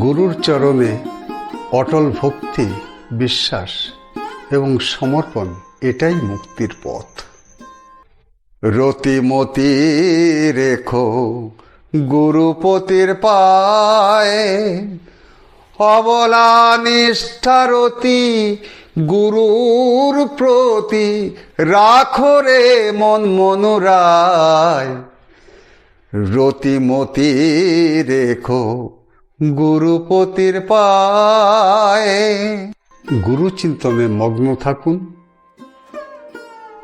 গুরুর চরণে অটল ভক্তি, বিশ্বাস এবং সমর্পণ এটাই মুক্তির পথ। রতিমতি রেখো, গুরুপতির পায়ে। অবলা নিষ্ঠারতি গুরুর প্রতি রাখো রে মন মনুরায়। রতিমতি রেখো গুরুপতির পায়ে। গুরু চিন্তনে মগ্ন থাকুন।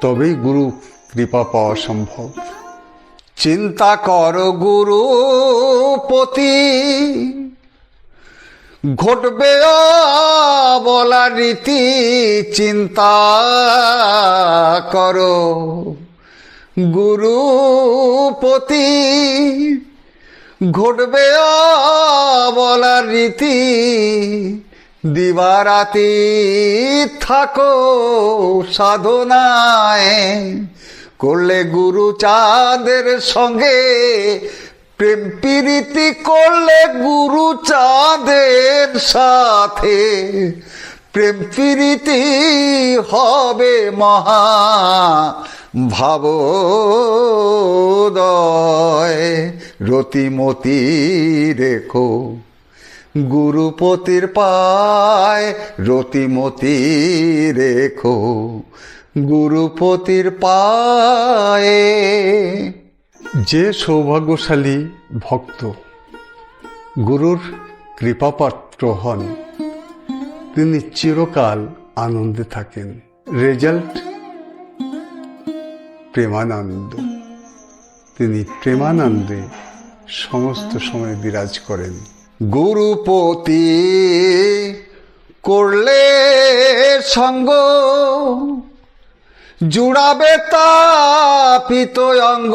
তবেই গুরু কৃপা পাওয়া সম্ভব। চিন্তা কর গুরুপতি। ঘটবে বলা রীতি চিন্তা করো গুরুপতি। ঘটবে বলার রীতি। দিবারাতি থাকো সাধনায়। করলে গুরু চাঁদের সঙ্গে প্রেম প্রীতি করলে গুরু চাঁদের সাথে। প্রেম প্রীতি হবে মহা ভাবোদয় রতিমতি রেখো গুরুপতির পায় রতিমতি রেখো গুরুপতির পায়ে। যে সৌভাগ্যশালী ভক্ত গুরুর কৃপাপাত্র হন, তিনি চিরকাল আনন্দে থাকেন। রেজাল্ট প্রেমানন্দ। তিনি প্রেমানন্দে সমস্ত সময় বিরাজ করেন। গুরুপতি করলে সঙ্গ, জুড়াবে তাপিত অঙ্গ।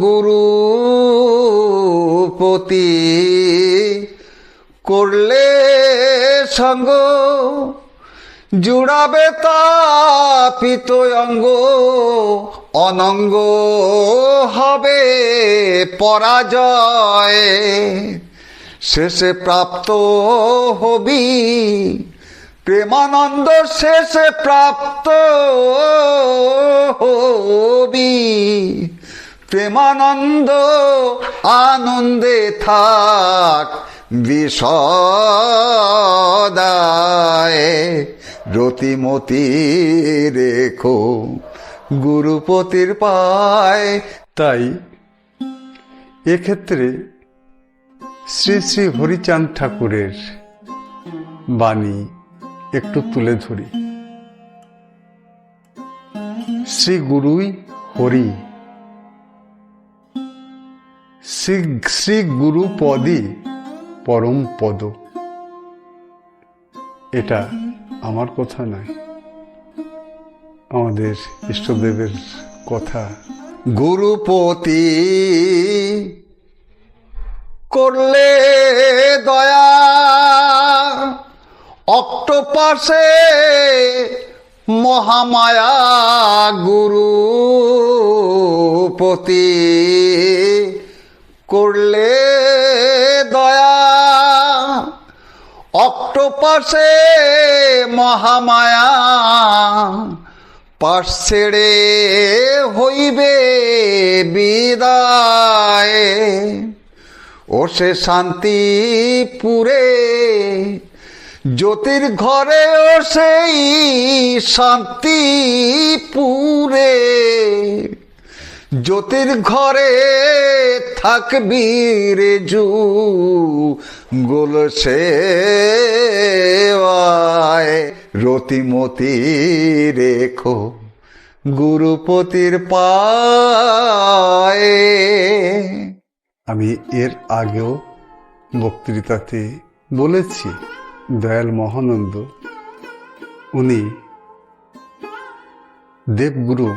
গুরুপতি করলে সঙ্গ জুড়াবে তাপিত অঙ্গ, অনঙ্গ হবে পরাজয়। শেষে প্রাপ্ত হবি প্রেমানন্দ, শেষে প্রাপ্ত হবি প্রেমানন্দ, আনন্দে থাক বিষদায় রতিমতি রেখো, গুরুপতির পায়। তাই এক্ষেত্রে শ্রী শ্রী হরিচাঁদ ঠাকুরের বাণী একটু তুলে ধরি। শ্রী গুরুই হরি, শ্রী শ্রী গুরু পদই পরম পদ। এটা আমার কথা নয়। আমাদের ইষ্টদেবের কথা। গুরুপতি করলে দয়া অক্টোপাসে মহামায়া গুরুপতি করলে দয়া অক্টোপাসে মহামায়া পাশ ছেড়ে হইবে বিদায়। ও সে শান্তিপুরে জ্যোতির ঘরে ও সেই শান্তিপুরে জ্যোতির ঘরে থাকবি রে জু গোল সেবায় রতিমতি রেখো। গুরুপতির পায়ে। আমি এর আগেও বক্তৃতাতে বলেছি, দয়াল মহানন্দ। উনি দেবগুরু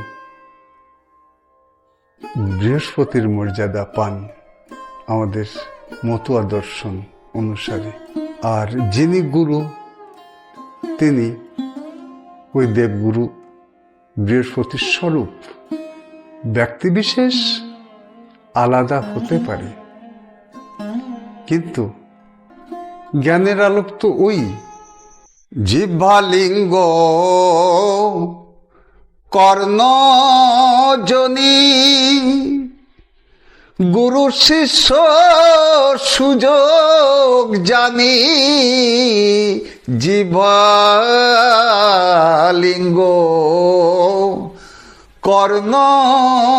বৃহস্পতির মর্যাদা পান। আমাদের মতুয়া দর্শন। অনুসারে। আর যিনি গুরু, তিনি ওই দেবগুরু বৃহস্পতির স্বরূপ। ব্যক্তিবিশেষ আলাদা হতে পারে। কিন্তু জ্ঞানের আলোক তো ওই। জিহ্বালিঙ্গ কর্ণজনী গুরু শিষ্য সুযোগ জানি জিহ্বালিঙ্গ কর্ণজনী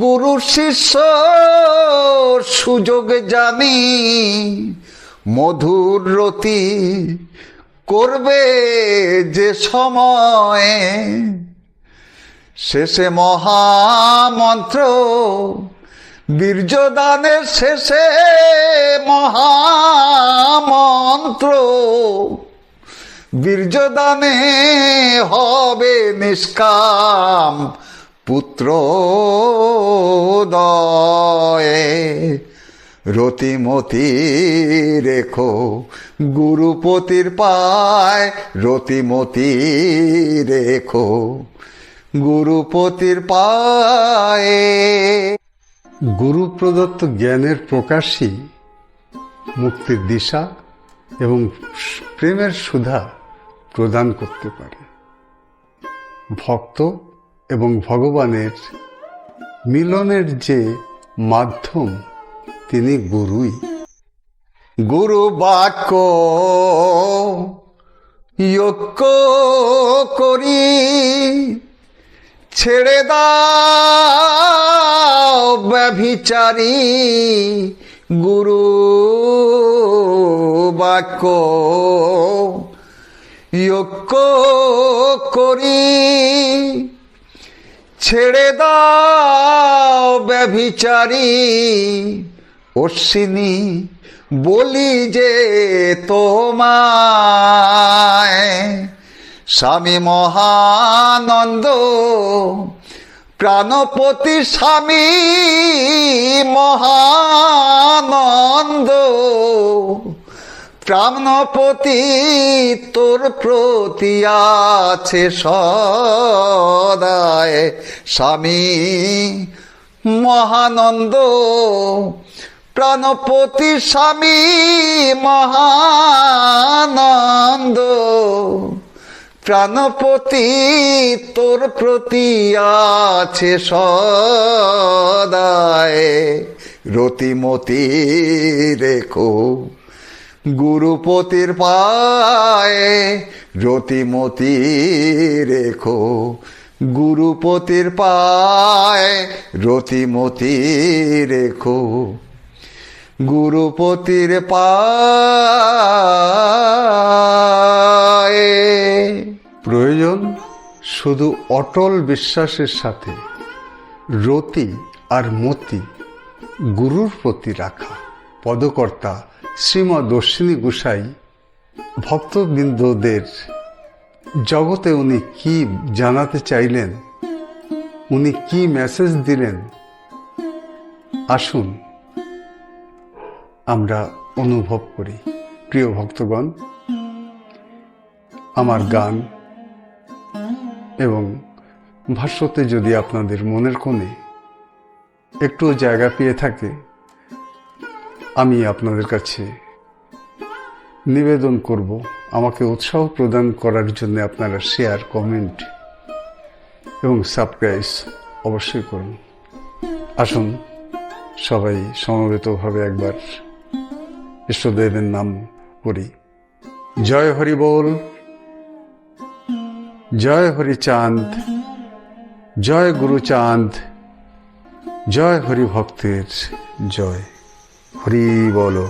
গুরু শিষ্য সুযোগ জানি, মধুর রতি করবে যে সময়। শেষে মহামন্ত্র, বীর্যদানের শেষে মহামন্ত্র। বীর্যদানে হবে নিষ্কাম পুত্র দয়ে। রতিমতি রেখো, গুরুপতির পায় রতিমতি রেখো। গুরুপতির পায়ে। গুরু প্রদত্ত জ্ঞানের প্রকাশই মুক্তির দিশা এবং প্রেমের সুধা প্রদান করতে পারে। ভক্ত এবং ভগবানের মিলনের যে মাধ্যম তিনি গুরুই। গুরু বাক্য করি। ছেড়ে দাও ব্যভিচারী গুরু বাক্য। ঐক্য করি ছেড়ে দাও ব্যভিচারী অশ্বিনী বলি যে তোমায় স্বামী মহানন্দ, প্রাণপতি স্বামী মহানন্দ, প্রাণপতি তোর প্রতি আছে সদায়। স্বামী মহানন্দ, প্রাণপতি স্বামী মহানন্দ। প্রাণপতি তোর প্রতি আছে সদায় রতিমতি রেখো গুরুপতির পায়ে। রতিমতি রেখো গুরুপতির পায়। রতিমতি রেখো গুরুপতির পায়ে। প্রয়োজন শুধু অটল বিশ্বাসের সাথে রতি আর মতি গুরুর প্রতি রাখা। পদকর্তা শ্রীমা দর্শিনী গোসাই, ভক্তবৃন্দদের জগতে উনি কি জানাতে চাইলেন, উনি কি মেসেজ দিলেন? আসুন আমরা অনুভব করি। প্রিয় ভক্তগণ, আমার গান এবং ভাষ্যতে যদি আপনাদের মনের কোণে একটু জায়গা পেয়ে থাকে, আমি আপনাদের কাছে নিবেদন করব, আমাকে উৎসাহ প্রদান করার জন্য আপনারা শেয়ার কমেন্ট এবং সাবস্ক্রাইব অবশ্যই করুন। আসুন, সবাই সমবেতভাবে একবার ইষ্টদেবের নাম করি। জয় হরি বল, জয় হরি চাঁদ, জয় গুরু চাঁদ, জয় হরি ভক্তের জয়। হরি বলো।